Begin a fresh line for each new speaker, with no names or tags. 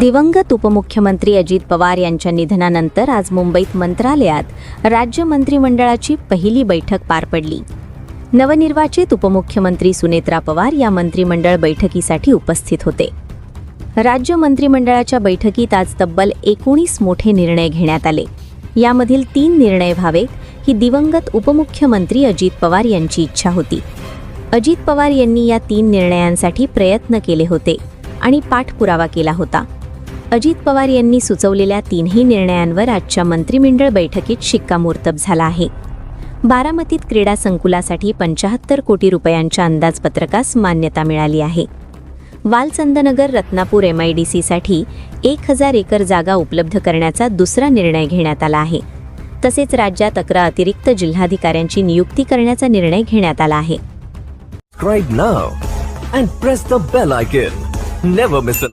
दिवंगत उपमुख्यमंत्री अजित पवार यांच्या निधनानंतर आज मुंबईत मंत्रालयात राज्य मंत्रिमंडळाची पहिली बैठक पार पडली. नवनिर्वाचित उपमुख्यमंत्री सुनेत्रा पवार या मंत्रिमंडळ बैठकीसाठी उपस्थित होते. राज्य मंत्रिमंडळाच्या बैठकीत आज तब्बल एकोणीस मोठे निर्णय घेण्यात आले. यामधील तीन निर्णय व्हावेत ही दिवंगत उपमुख्यमंत्री अजित पवार यांची इच्छा होती. अजित पवार यांनी या तीन निर्णयांसाठी प्रयत्न केले होते आणि पाठपुरावा केला होता. अजित पवार यांनी सुचवलेल्या तीनही निर्णयांवर आजच्या मंत्रिमंडळ बैठकीत शिक्कामोर्तब झाला आहे. बारामतीत क्रीडा संकुलासाठी पंचाहत्तर कोटी रुपयांच्या अंदाजपत्रकास मान्यता मिळाली आहे. Walchandnagar Ratnapur M I D सीसाठी एक हजार एकर जागा उपलब्ध करण्याचा दुसरा निर्णय घेण्यात आला आहे. तसेच राज्यात अकरा अतिरिक्त जिल्हाधिकाऱ्यांची नियुक्ती करण्याचा निर्णय घेण्यात आला आहे.